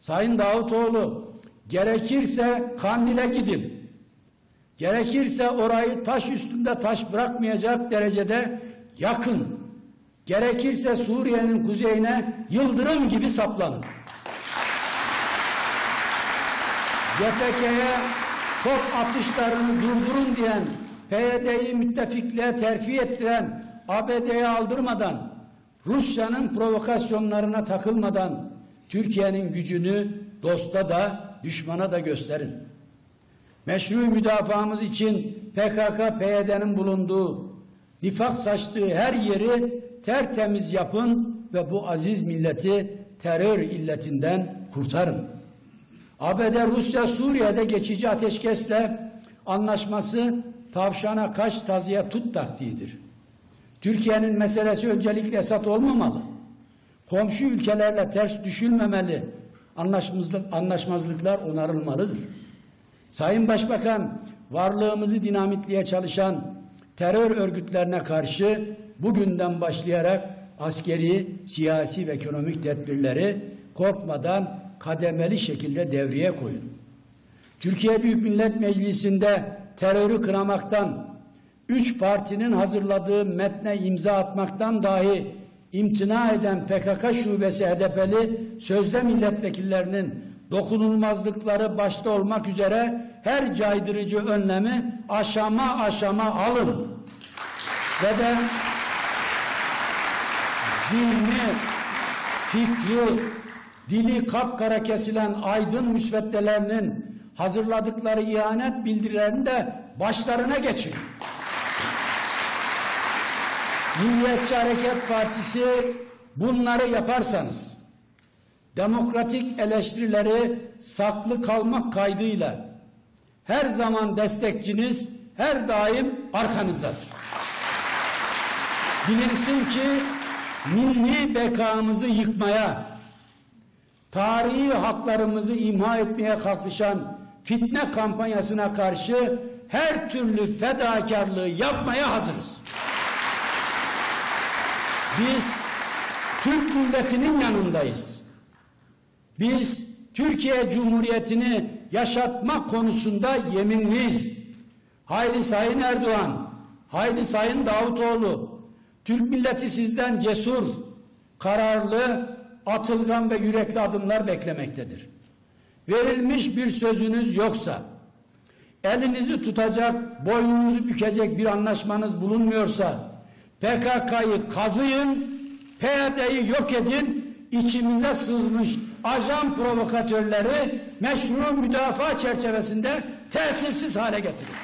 Sayın Davutoğlu gerekirse Kandil'e gidin. Gerekirse orayı taş üstünde taş bırakmayacak derecede yakın. Gerekirse Suriye'nin kuzeyine yıldırım gibi saplanın. YPG'ye top atışlarını durdurun diyen, PYD'yi müttefikliğe terfi ettiren, ABD'ye aldırmadan, Rusya'nın provokasyonlarına takılmadan Türkiye'nin gücünü dosta da düşmana da gösterin. Meşru müdafaamız için PKK, PYD'nin bulunduğu, nifak saçtığı her yeri tertemiz yapın ve bu aziz milleti terör illetinden kurtarın. ABD Rusya Suriye'de geçici ateşkesle anlaşması tavşana kaç tazıya tut taktiğidir. Türkiye'nin meselesi öncelikle Esad olmamalı. Komşu ülkelerle ters düşülmemeli. Anlaşmazlık, anlaşmazlıklar onarılmalıdır. Sayın Başbakan varlığımızı dinamitliğe çalışan terör örgütlerine karşı bugünden başlayarak askeri, siyasi ve ekonomik tedbirleri korkmadan kademeli şekilde devreye koyun. Türkiye Büyük Millet Meclisi'nde terörü kınamaktan, üç partinin hazırladığı metne imza atmaktan dahi imtina eden PKK şubesi HDP'li sözde milletvekillerinin dokunulmazlıkları başta olmak üzere her caydırıcı önlemi aşama aşama alın. Ve de zihni, fikri, dili kapkara kesilen aydın müsveddelerinin hazırladıkları ihanet bildirilerini de başlarına geçin. Milliyetçi Hareket Partisi bunları yaparsanız demokratik eleştirileri saklı kalmak kaydıyla her zaman destekçiniz her daim arkanızdadır. Bilinsin ki milli bekamızı yıkmaya, tarihi haklarımızı imha etmeye kalkışan fitne kampanyasına karşı her türlü fedakarlığı yapmaya hazırız. Biz Türk milletinin yanındayız. Biz Türkiye Cumhuriyeti'ni yaşatma konusunda yeminliyiz. Haydi Sayın Erdoğan, haydi Sayın Davutoğlu, Türk milleti sizden cesur, kararlı, atılgan ve yürekli adımlar beklemektedir. Verilmiş bir sözünüz yoksa, elinizi tutacak, boynunuzu bükecek bir anlaşmanız bulunmuyorsa, PKK'yı kazıyın, PYD'yi yok edin, içimize sızmış ajan provokatörleri meşru müdafaa çerçevesinde tesirsiz hale getirin.